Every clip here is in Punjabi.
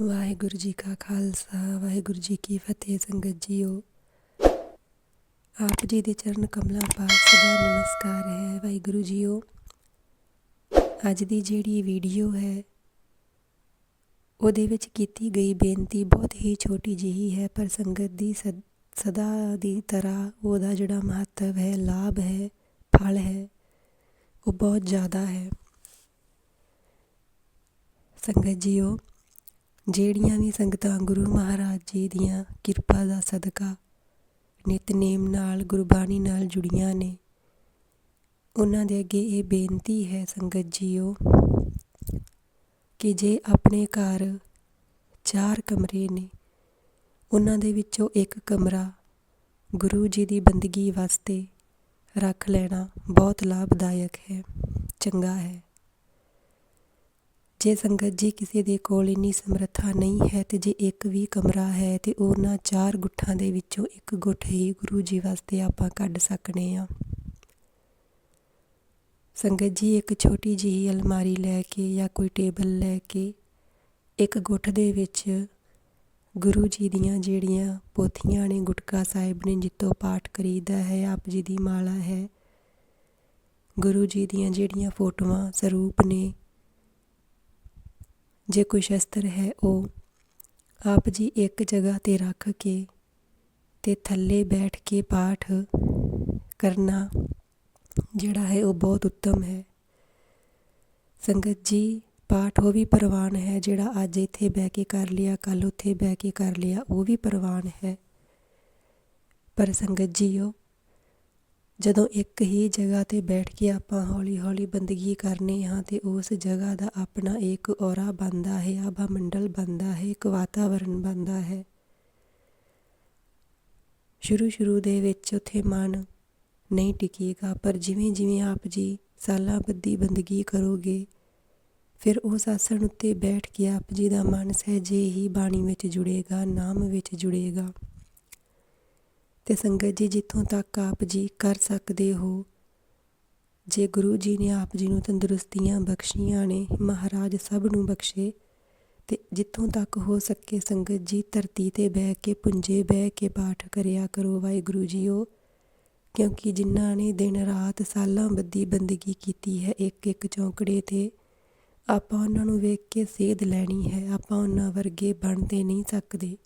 ਵਾਹਿਗੁਰੂ ਜੀ ਕਾ ਖਾਲਸਾ, ਵਾਹਿਗੁਰੂ ਜੀ ਕੀ ਫਤਿਹ ਸੰਗਤ ਜੀਓ। ਆਪ ਜੀ ਦੇ ਚਰਨ ਕਮਲਾਂ ਪਾਸ ਸਦਾ ਨਮਸਕਾਰ ਹੈ, ਵਾਹਿਗੁਰੂ ਜੀਓ। ਅੱਜ ਦੀ ਜਿਹੜੀ ਵੀਡੀਓ ਹੈ, ਉਹਦੇ ਵਿੱਚ ਕੀਤੀ ਗਈ ਬੇਨਤੀ ਬਹੁਤ ਹੀ ਛੋਟੀ ਜਿਹੀ ਹੈ, ਪਰ ਸੰਗਤ ਦੀ ਸਦ- ਸਦਾ ਦੀ ਤਰ੍ਹਾਂ ਉਹਦਾ ਜਿਹੜਾ ਮਹੱਤਵ ਹੈ, ਲਾਭ ਹੈ, ਫਲ ਹੈ, ਉਹ ਬਹੁਤ ਜ਼ਿਆਦਾ ਹੈ। ਸੰਗਤ ਜੀਓ ਜਿਹੜੀਆਂ ਵੀ ਸੰਗਤਾਂ ਗੁਰੂ ਮਹਾਰਾਜ ਜੀ ਦੀਆਂ ਕਿਰਪਾ ਦਾ ਸਦਕਾ ਨਿਤਨੇਮ ਨਾਲ ਗੁਰਬਾਣੀ ਨਾਲ ਜੁੜੀਆਂ ਨੇ, ਉਹਨਾਂ ਦੇ ਅੱਗੇ ਇਹ ਬੇਨਤੀ ਹੈ ਸੰਗਤ ਜੀਓ ਕਿ ਜੇ ਆਪਣੇ ਘਰ ਚਾਰ ਕਮਰੇ ਨੇ, ਉਹਨਾਂ ਦੇ ਵਿੱਚੋਂ ਇੱਕ ਕਮਰਾ ਗੁਰੂ ਜੀ ਦੀ ਬੰਦਗੀ ਵਾਸਤੇ ਰੱਖ ਲੈਣਾ ਬਹੁਤ ਲਾਭਦਾਇਕ ਹੈ, ਚੰਗਾ ਹੈ। ਜੇ ਸੰਗਤ ਜੀ ਕਿਸੇ ਦੇ ਕੋਲ ਇੰਨੀ ਸਮਰੱਥਾ ਨਹੀਂ ਹੈ ਤੇ ਜੇ ਇੱਕ ਵੀ ਕਮਰਾ ਹੈ ਤੇ ਉਹਨਾਂ ਚਾਰ ਗੁੱਠਾਂ ਦੇ ਵਿੱਚੋਂ ਇੱਕ ਗੁੱਠ ਹੀ ਗੁਰੂ ਜੀ ਵਾਸਤੇ ਆਪਾਂ ਕੱਢ ਸਕਨੇ ਆ। ਸੰਗਤ ਜੀ ਇੱਕ ਛੋਟੀ ਜਿਹੀ ਅਲਮਾਰੀ ਲੈ ਕੇ ਜਾਂ ਕੋਈ ਟੇਬਲ ਲੈ ਕੇ ਇੱਕ ਗੁੱਠ ਦੇ ਵਿੱਚ ਗੁਰੂ ਜੀ ਦੀਆਂ ਜਿਹੜੀਆਂ ਪੋਥੀਆਂ ਨੇ ਗੁਟਕਾ ਸਾਹਿਬ ਨੇ ਜਿੱਤੋਂ ਪਾਠ ਕਰੀਦਾ ਹੈ, ਆਪ ਜੀ ਦੀ ਮਾਲਾ ਹੈ, ਗੁਰੂ ਜੀ ਦੀਆਂ ਜਿਹੜੀਆਂ ਫੋਟੋਆਂ ਸਰੂਪ ਨੇ ਜੇ ਕੋਈ ਸ਼ਸਤਰ ਹੈ ਉਹ, ਆਪ ਜੀ ਇੱਕ ਜਗ੍ਹਾ ਤੇ ਰੱਖ ਕੇ ਤੇ ਥੱਲੇ ਬੈਠ ਕੇ ਪਾਠ ਕਰਨਾ, ਜਿਹੜਾ ਹੈ ਉਹ ਬਹੁਤ ਉੱਤਮ ਹੈ। ਸੰਗਤ ਜੀ, ਪਾਠ ਉਹ ਵੀ ਪ੍ਰਵਾਨ ਹੈ ਜਿਹੜਾ ਅੱਜ ਇੱਥੇ ਬਹਿ ਕੇ ਕਰ ਲਿਆ ਕੱਲ ਉੱਥੇ ਬਹਿ ਕੇ ਕਰ ਲਿਆ, ਉਹ ਵੀ ਪ੍ਰਵਾਨ ਹੈ। ਪਰ ਸੰਗਤ ਜੀਓ ਜਦੋਂ ਇੱਕ ਹੀ ਜਗ੍ਹਾ ਤੇ ਬੈਠ ਕੇ ਆਪਾਂ ਹੌਲੀ-ਹੌਲੀ ਬੰਦਗੀ ਕਰਨੇ ਹਾਂ ਤਾਂ ਉਸ ਜਗ੍ਹਾ ਦਾ ਆਪਣਾ ਇੱਕ ਔਰਾ ਬਣਦਾ ਹੈ, ਆਭਾ ਮੰਡਲ ਬਣਦਾ ਹੈ, ਇੱਕ ਵਾਤਾਵਰਨ ਬਣਦਾ ਹੈ। ਸ਼ੁਰੂ ਸ਼ੁਰੂ ਦੇ ਵਿੱਚ ਉੱਥੇ ਮਨ ਨਹੀਂ ਟਿਕੇਗਾ, ਪਰ ਜਿਵੇਂ ਜਿਵੇਂ ਆਪ ਜੀ ਸਾਲਾਂ ਬੱਦੀ ਬੰਦਗੀ ਕਰੋਗੇ, ਫਿਰ ਉਸ ਆਸਣ ਉੱਤੇ ਬੈਠ ਕੇ ਆਪ ਜੀ ਦਾ ਮਨ ਸਹਿਜੇ ਹੀ ਬਾਣੀ ਵਿੱਚ ਜੁੜੇਗਾ, ਨਾਮ ਵਿੱਚ ਜੁੜੇਗਾ। ਅਤੇ ਸੰਗਤ ਜੀ, ਜਿੱਥੋਂ ਤੱਕ ਆਪ ਜੀ ਕਰ ਸਕਦੇ ਹੋ, ਜੇ ਗੁਰੂ ਜੀ ਨੇ ਆਪ ਜੀ ਨੂੰ ਤੰਦਰੁਸਤੀਆਂ ਬਖਸ਼ੀਆਂ ਨੇ, ਮਹਾਰਾਜ ਸਭ ਨੂੰ ਬਖਸ਼ੇ, ਤੇ ਜਿੱਥੋਂ ਤੱਕ ਹੋ ਸਕੇ ਸੰਗਤ ਜੀ, ਧਰਤੀ ਤੇ ਬਹਿ ਕੇ ਪੁੰਜੇ ਬਹਿ ਕੇ ਪਾਠ ਕਰਿਆ ਕਰੋ ਵਾਹਿਗੁਰੂ ਜੀਓ। ਕਿਉਂਕਿ ਜਿਨ੍ਹਾਂ ਨੇ ਦਿਨ ਰਾਤ ਸਾਲਾਂ ਬੱਦੀ ਬੰਦਗੀ ਕੀਤੀ ਹੈ ਇੱਕ ਇੱਕ ਚੌਂਕੜੇ ਤੇ, ਆਪਾਂ ਉਹਨਾਂ ਨੂੰ ਵੇਖ ਕੇ ਸੇਧ ਲੈਣੀ ਹੈ, ਆਪਾਂ ਉਹਨਾਂ ਵਰਗੇ ਬਣ ਤੇ ਨਹੀਂ ਸਕਦੇ।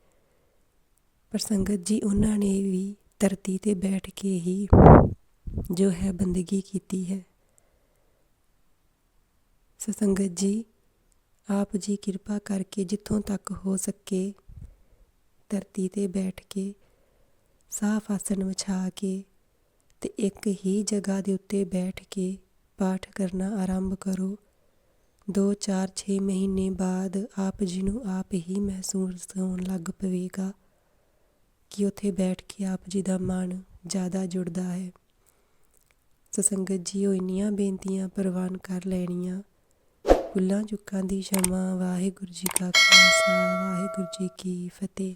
ਪਰ ਸੰਗਤ ਜੀ, ਉਹਨਾਂ ਨੇ ਵੀ ਧਰਤੀ ਤੇ ਬੈਠ ਕੇ ਹੀ ਜੋ ਹੈ ਬੰਦਗੀ ਕੀਤੀ ਹੈ। ਸੋ ਸੰਗਤ ਜੀ, ਆਪ ਜੀ ਕਿਰਪਾ ਕਰਕੇ ਜਿੱਥੋਂ ਤੱਕ ਹੋ ਸਕੇ ਧਰਤੀ ਤੇ ਬੈਠ ਕੇ ਸਾਫ਼ ਆਸਣ ਵਿਛਾ ਕੇ ਤੇ ਇੱਕ ਹੀ ਜਗ੍ਹਾ ਦੇ ਉੱਤੇ ਬੈਠ ਕੇ ਪਾਠ ਕਰਨਾ ਆਰੰਭ ਕਰੋ। 2 4 6 ਮਹੀਨੇ ਬਾਅਦ ਆਪ ਜੀ ਨੂੰ ਆਪ ਹੀ ਮਹਿਸੂਸ ਹੋਣ ਲੱਗ ਪਵੇਗਾ। ਕਿ ਉੱਥੇ ਬੈਠ ਕੇ ਆਪ ਜੀ ਦਾ ਮਨ ਜ਼ਿਆਦਾ ਜੁੜਦਾ ਹੈ। ਸੋ ਸੰਗਤ ਜੀ ਉਹ ਇੰਨੀਆਂ ਬੇਨਤੀਆਂ ਪ੍ਰਵਾਨ ਕਰ ਲੈਣੀਆਂ। ਭੁੱਲਾਂ ਚੁੱਕਾਂ ਦੀ ਸ਼ਮਾ, ਵਾਹਿਗੁਰੂ ਜੀ ਕਾ ਖਾਲਸਾ, ਵਾਹਿਗੁਰੂ ਜੀ ਕੀ ਫਤਿਹ।